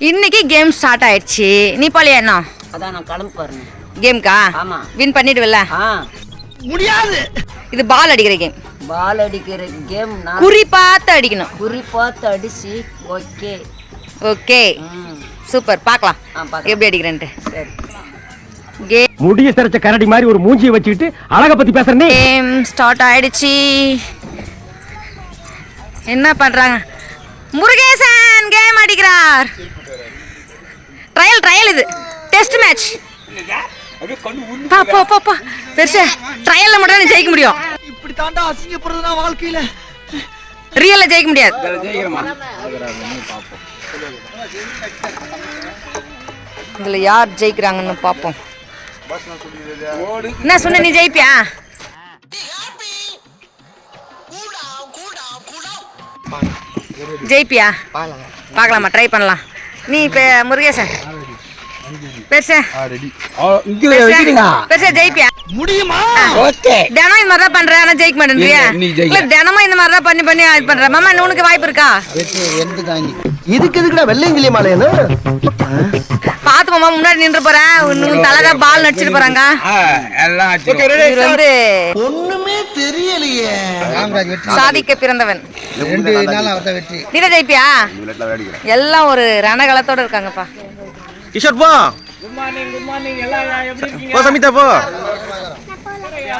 இன்னைக்கு game start ஆயிடுச்சு. நீ போலியா என்ன? அதான் நான் கிளம்பு பாருங்க கேம்க்கா ஆமா. வின் பண்ணிடுவல்ல? ஆ. இது பால் அடிக்கிற கேம் பால் அடிக்கிற கேம் நான் குறி பார்த்து அடிக்கணும். குறி பார்த்து அடிச்சு ஓகே ஓகே சூப்பர் பார்க்கலாம். எப்படி அடிக்கிறேன்ட்டு. சரி. கேம் முடிய சிறைச்ச கரடி மாதிரி ஒரு மூஞ்சியை வச்சுக்கிட்டு அழக பத்தி பேசுறனே. கேம் ஸ்டார்ட் ஆயிடுச்சு. என்ன பண்றாங்க? முருகேசன் கேம் அடிக்கிறார். இது டெஸ்ட் மேட்ச் பா போ போ போ. பெருசு ட்ரையல்ல மட்டும் தான் ஜெயிக்க முடியும். இப்படி தாண்டா அசிங்கப்படுறதுனா வாழ்க்கையில. ரியல்ல ஜெயிக்க முடியாது. இதுல யார் ஜெயிக்கிறாங்கன்னு பாப்போம் என்ன சொன்ன நீ ஜெயிப்பியா? ஜெயிப்பியா? பார்க்கலாமா? ட்ரை பண்ணலாம். நீ இப்போ முருகேசன். பெருசா. பெருசா. ஜெயிப்பியா? முடியுமா? தினம் இந்த மாதிரி தான் பண்ற ஆனா ஜெயிக்க மாட்டேன்றியா இல்ல தினமும் இந்த மாதிரி தான் பண்ணி பண்ணி இது பண்ற மாமா உனக்கு வாய்ப்பு இருக்கா? இதுக்கு எதுக்குடா வெள்ளையங்கிலி மாலையனு பாத்து மாமா முன்னாடி நின்று போறேன். இன்னும் தலைதான் பால் நடிச்சிட்டு போறாங்க. இவர் வந்து ஒண்ணுமே தெரியலையே. சாதிக்க பிறந்தவன். ரெண்டு நாள் அவர்தான் வெற்றி. நீதான் ஜெயிப்பியா? எல்லாம் ஒரு ரணகலத்தோட இருக்காங்கப்பா. கிஷோர் போ. போ சமிதா போ.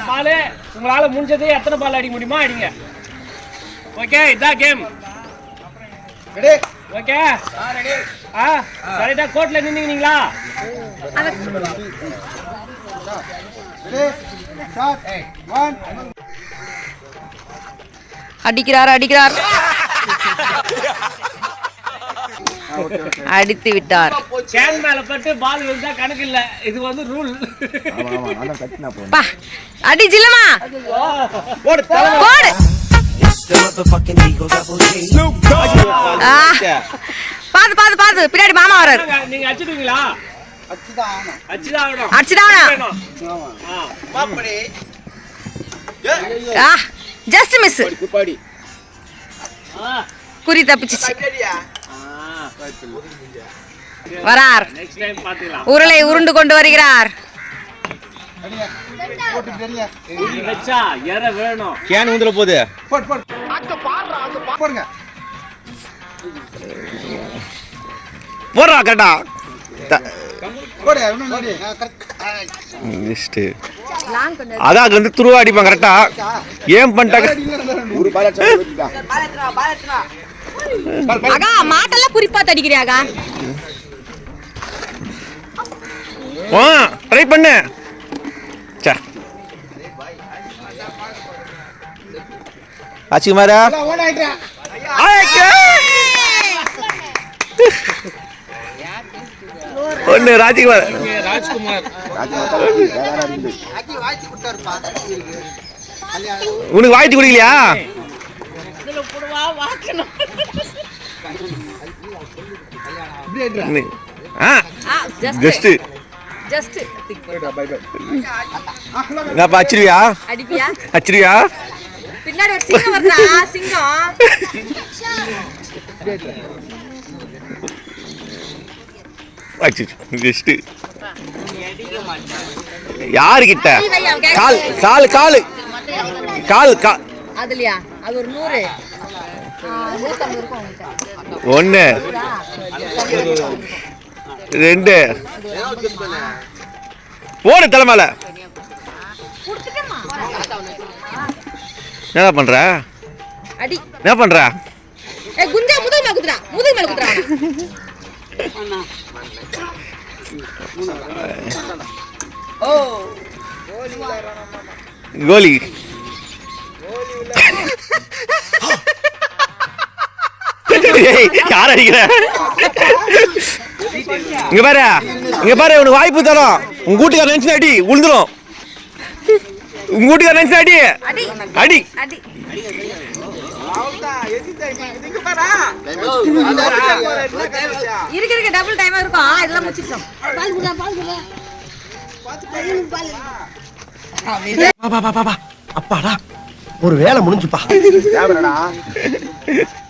பால்? உங்களால முடிஞ்சது எத்தனை பால் அடிக்க முடியுமா அடிங்க. ஓகே இதான் கேம் ஓகே ஆ கரெக்டா கோர்ட்ல நின்னீங்களா அடிக்கிறார் அடிக்கிறார். அடித்து விட்டார். கேன் மேல பட்டு பால் விழுந்தா கணக்கு இல்ல. இது வந்து ரூல் பா அடி ஜில்லமா. போடு பாத்து பாத்து பாத்து பின்னாடி மாமா வர்றாரு. நீங்க அடிச்சிடுவீங்களா? ஜஸ்ட் மிஸ் ஆ. குறி தப்பிச்சிச்சு. வரார். நெக்ஸ்ட் டைம் பாத்துக்கலாம் உருளை உருண்டு கொண்டு வருகிறார். கேன் ஊந்துல போகுது போடுறா கரெக்டா. அதான் அது வந்து துருவா அடிப்பான் கரெக்டா. ஏன் பண்ணிட்டாங்க? அகா மாட்டெல்லாம் குறிப்பா தடிக்கிறியாகா ஆ ட்ரை பண்ணு. சே ஆச்சு மாரா ஒன்று ராஜ்குமார் உனக்கு வாய்த்து குடிக்கலையா? இதுல போடுவா வாக்கணும் ஜஸ்ட் ஜஸ்ட் என்னப்பா அச்சிருவியா அடிப்பியா? அச்சிருவியா பின்னாடி ஒரு சிங்கம் வருதா சிங்கம். அச்சிரு ஜஸ்ட் யாருக்கிட்ட கால் கால் கால். கால் கா அதுலயா? அது ஒரு நூறு. ஒன்று ரெண்டு. போடு தலைமையில என்ன பண்ற? அடி. என்ன பண்ற? ஏ குஞ்சா முதுகு மேல குத்துறா முதுகு மேல குத்துறா கோலி. ஏய், யார் அடிக்கிற? இங்க பாரு இங்க பாரு உனக்கு வாய்ப்பு தரோம். உங்க கூட்டுக்கார நினைச்சு அடி உளுந்துரும் உங்க கூட்டுக்கார நினைச்சு அடி. அடி. அடி. அடி. இருக்கு இருக்கு டபுள் டைம் இருக்கும். ஆ, இதெல்லாம் முடிச்சிட்டோம் அப்பாடா ஒரு வேலை முடிஞ்சுப்பா.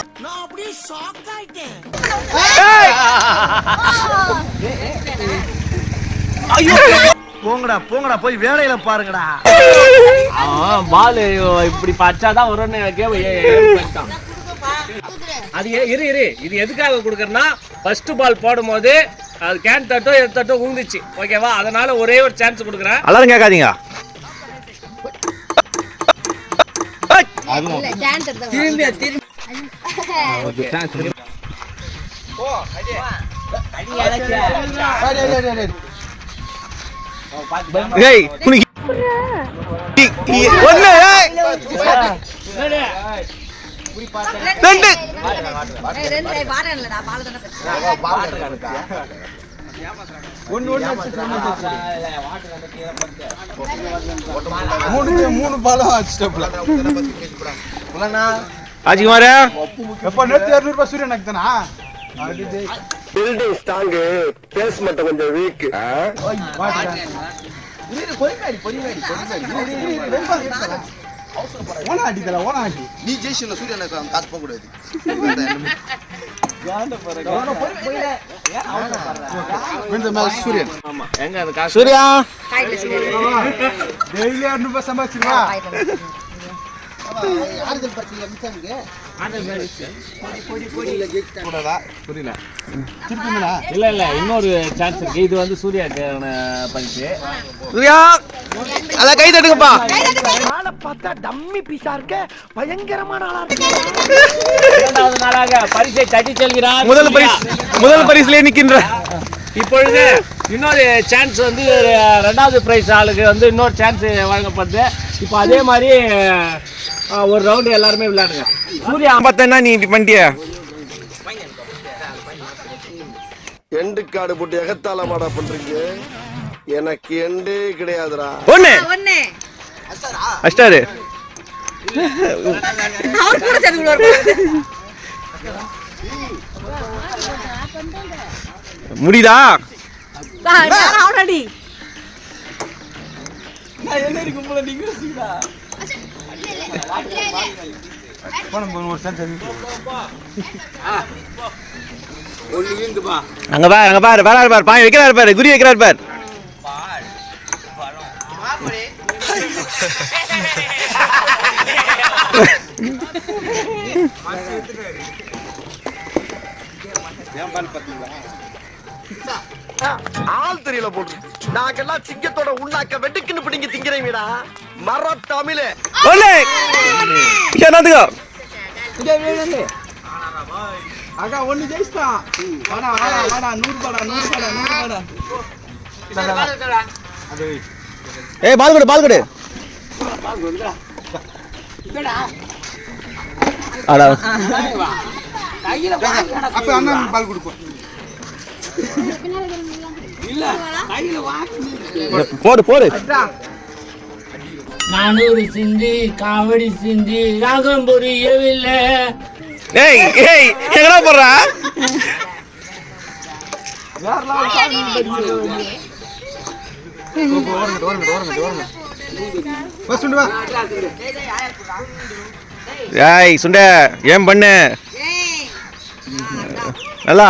போடுறா போங்கடா போங்கடா போய் வேலையில பாருங்கடா. பால் இப்படி பச்சாதான் வரும்னு பண்ணிட்டான் அது இரு இரு. இது எதுக்காக கொடுக்குறேன்னா ஃபர்ஸ்ட் பால் போடும்போது அது கேன் தட்டோ எது தட்டோ உந்துச்சு. ஓகேவா அதனால ஒரே ஒரு சான்ஸ் கொடுக்குறேன். எல்லாரும் கேட்காதீங்க. அடி, அடி, அடி, அடி, அடி. டேய் குனிக்கி இ- இ- ஒண்ணு ஏய். ரெண்டு மூணு மூணு பாலம் அடிச்சிட்டப்பல ராஜ்குமார் எப்ப நேற்று இரநூறுபா சூரியன் எனக்கு தானா? பில்டிங் ஸ்ட்ராங் பேஸ் மட்டும் கொஞ்சம் வீக் ஓனா அடிக்கல ஓனா அடி நீ ஜெயிச்சு சூரியன் காசு போக கூடாது. சூரியன் ஆமா எங்க அந்த காசு சூர்யா. டெய்லி இரநூறுபா சம்பாதிச்சிருவா? ஆறுதல் பரிசு எம்சாமுக்கு புரியல திருப்பிங்களா இல்ல இல்ல இன்னொரு சான்ஸ் இருக்கு இது வந்து சூர்யா பரிசு சூர்யா அத கை தட்டுங்கப்பா. ஆளை பார்த்தா டம்மி பீஸா இருக்க பயங்கரமான ஆளா இருக்கு இரண்டாவது நாளாக பரிசை தட்டி செல்கிறார் முதல் பரிசு முதல் பரிசுலயே நிக்கின்ற. இப்பொழுது இன்னொரு சான்ஸ் வந்து ரெண்டாவது பிரைஸ் ஆளுக்கு வந்து இன்னொரு சான்ஸ் வழங்கப்படுது. இப்போ அதே மாதிரி ஒரு ரவுண்டு எல்லாருமே விளையாடுங்க. சூர்யா பார்த்தேன்னா நீ இப்படி பண்ணிட்டிய? எண்டு காடு போட்டு எகத்தால மாடா பண்றீங்க. எனக்கு எண்டே கிடையாதுடா. ஒண்ணு. ஒண்ணு. அஷ்டாரு. அவர் கூட சேர்ந்து விடுவாரு முடியுதா? அவனடி அங்க பாரு அங்க பாரு வேற பாரு பாய் வைக்கிறாரு பாரு குரி வைக்கிறாரு பாரு. ஆள் தெரியல போட்டு நாங்கெல்லாம் சிங்கத்தோட உண்ணாக்க வெட்டுக்குன்னு பிடிங்க திங்கிறீங்கடா மர தமிழே. ஒண்ணு என்னதுக்கோ அக்கா ஒண்ணு ஜெயிச்சிட்டான் வாடா வாடா வாடா நூறு பாடா நூறு பாடா நூறு பாடா ஏய் பால் கொடு பால் கொடு. அடா. அப்ப அண்ணன் பால் கொடுப்போம். போடு போடு. நானூறு சிந்தி காவடி சிந்தி ராகம் புரியவில்லை. ஏய் ஏய் எங்கடா போடுறா பஸ் உண்டு வா ஏய் சுண்ட ஏன் பண்ணு? நல்லா?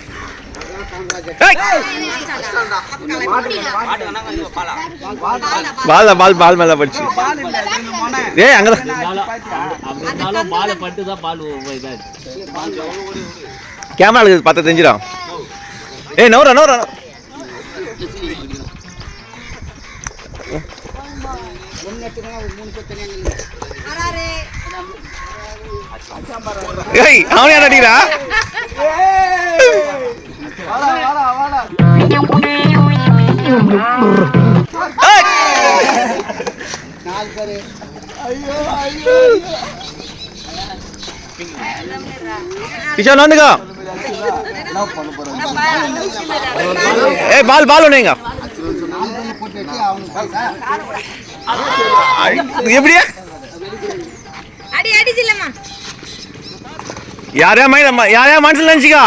பால் பால் பால் மேல படிச்சு ஏய் அங்க கேமரா பால் பட்டு தெரிஞ்சிடும். ஏய் நவுரா நவுரா. ஏய் அவன் யார் அடிக்கிறா? ஏய்! கிஷோர் வந்துக்கோ ஏய் பால் பால் ஒண்ணுங்க எப்படியா யாரையா மனசுல நினைச்சிக்கா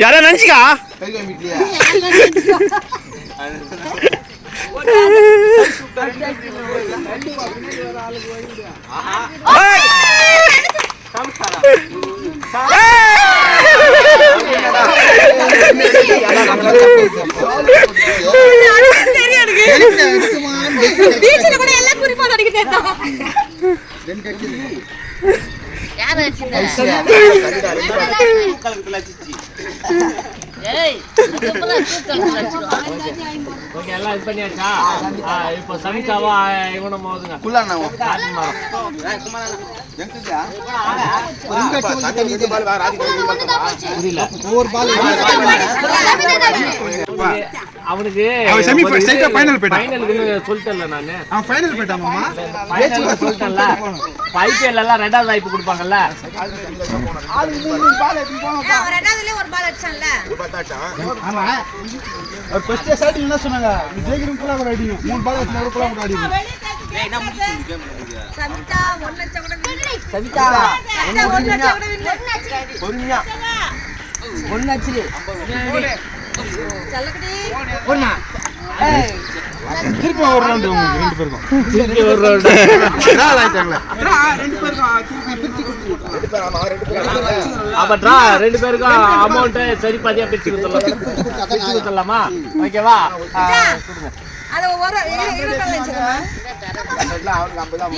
யாரையா நினைச்சிக்கா தெரியும் எனக்கு பீச்சில் கூட எல்லாம் குறிப்பா அடிக்கிட்டே தான் ஓகே எல்லாம் இது பண்ணியாச்சா ஆ, இப்போ சமிதாவா இவனும் மோதுங்க காட்டு மரம். புரியல அவனுக்கு அவன் straight ஆ final போயிட்டான். ஃபைனலுக்கு சொல்லிட்டேன்ல நானு. அவன் ஃபைனல் போயிட்டாமாமா ஃபைனல் சொல்லிட்டேன்ல. ஐபிஎல் எல்லாம் ரெண்டாவது வாய்ப்பு கொடுப்பாங்கல்ல. ரெண்டாவதுலயே ஒரு பால் அடிச்சான்ல. ஆமா. அவர் ஃபர்ஸ்ட் ஸ்டார்டிங் என்ன சொன்னாங்க? நீ ஜெயிக்கிறோம் கூட கூட அடிங்க மூணு பால் வச்சு கூட கூட அடிங்க சவிதா ஒன்னு லட்சம் கூட. சவிதா ஒரு லட்சம் கூட win. ஒன்னாச்சு செல்லக்குடி. திருப்பி ஒரு ரவுண்ட். ரெண்டு பேருக்கும். திருப்பி ஒரு அப்ப ரெண்டு பேருக்கும் அமௌண்ட் சரி பாதியா பிரிச்சு கொடுத்துடலாம். பிரிச்சு கொடுத்துடலாமா? ஓகேவா? அது ஒரு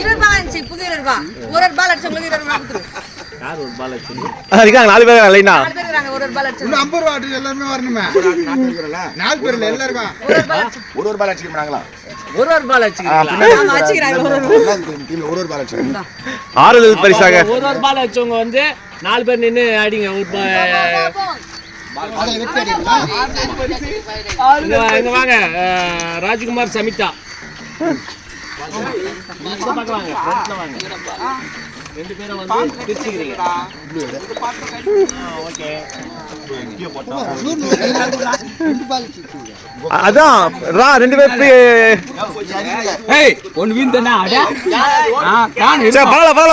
இருபது இருந்துச்சு புது இருபது ஒரு இருபது கொடுத்துரு. யார் ஒரு நாலு பேர் லைனா நாலு பேர் இருக்காங்க ஒரு ஒரு பால் அடிச்சவங்க இன்னும் ஐம்பது ரூபா ஆட்டு எல்லாருமே வரணுமே. நாலு பேர்ல எல்லாருக்கும் ஒரு ஒரு ஆறுதல் பரிசாக. ஒரு ஒரு வந்து நாலு பேர் நின்று அடிங்க இங்க வாங்க. ராஜ்குமார் சமிதா. வாங்க ரெண்டு பேரும் வந்து பிரிச்சுக்கிறீங்க ஓகே அதான் ரா ரெண்டு பேர் ஏய் வீண் தானே அட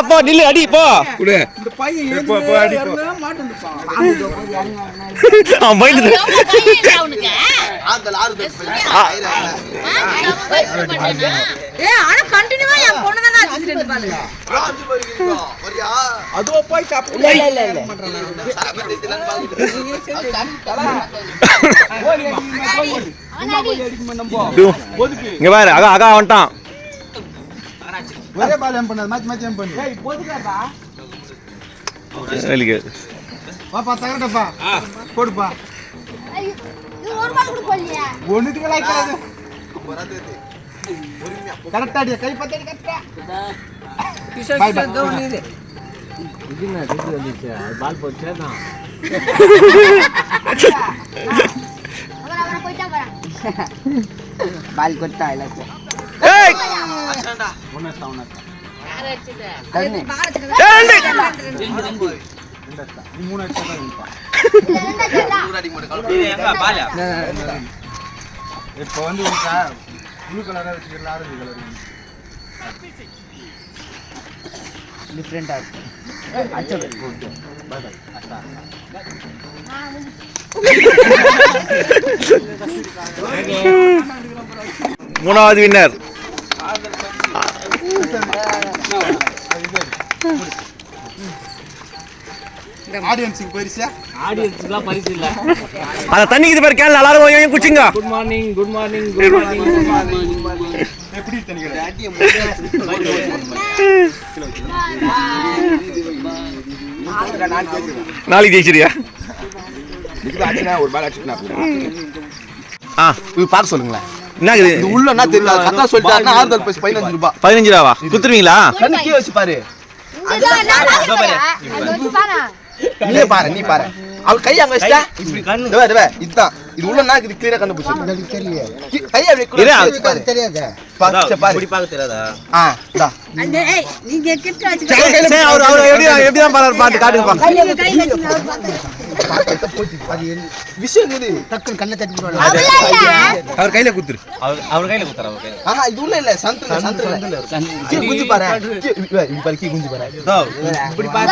போ நில்லு அடி போ குடு இந்த பையன் போ, போ, அடி, போ. மாட்டேன் அவன் பயந்துட்டு ஆந்தல் ஆறு பேர் ஏ ஆனா கண்டினியூவா என் பொண்ணு தானே அடிச்சு ரெண்டு பால் அஞ்சு பேர் இருக்கோம் வரியா? அதோ போய் சாப்பிடு இல்ல இல்ல இல்ல இங்க பாரு அகா அகா வந்துட்டான். ஒரே பால் ஏன் பண்ணாது மாத்தி மாத்தி ஏன் பண்ணு. வெளிக்கு வாப்பா தகரட்டப்பா போடுப்பா. ஒண்ணுத்துக்கு லாய்க்காது கரெக்டா அடியா கை பத்தாடி கரெக்டா பாய் இது என்ன இது வந்துச்சு அது பால் போச்சே தான் பால் கொட்டா எல்லாத்தையும் ஏய் தண்ணி பால் அடிச்சு நீ மூணு அடிச்சா தான் இருப்பா நூறு அடி மட்டும் இப்போ வந்து ப்ளூ கலரா வச்சுக்கலாம் ஆரஞ்சு கலர் டிஃப்ரெண்டா இருக்கும் அச்சோ. மூணாவது வின்னர் ஆடியன்ஸுக்கு பெருசா ஆடியன்ஸ்க்குலாம் பரிசு இல்லை. அந்த தண்ணிக்கு பேர் கேள்வி எல்லாரும் குச்சிங்க. Good morning good morning good morning good morning எப்படி தனிக்கிறேன் நாளைக்கு ஜெயிச்சிரியா ஒரு ஆ. இது பார்க்க சொல்லுங்களேன். என்ன இது? இது உள்ள என்ன தெரியல கரெக்டா சொல்லிட்டாருன்னா ஆறுதல் பதினஞ்சு ரூபாய் பதினஞ்சு ரூபாவா? குத்துருவீங்களா கண்ணு கீழே வச்சு பாரு. நீ பாரு நீ பாரு. அவர் கை அங்க வச்சிட்டா? இப்படி கண்ணு. இதோ இதோ இதுதான் இது உள்ள நாக்கு இது கிளியரா கண்டுபிடிச்சு. தெரியல கை அப்படி. வச்சு தெரியாது. பாரு பாரு. இப்படி பார்க்க தெரியாதா? ஆ இதா சரி அவர் அவர் எப்படி எப்படி தான் பாரு பாட்டு காட்டுங்கப்பா விஷயம் இது அவர் கையில குத்துரு ஆஹா இது உள்ள இல்ல சந்திர சந்திரல கீழே குஞ்சு பாரு இப்படி பாரு கீழே குஞ்சு பாரு இப்படி பாரு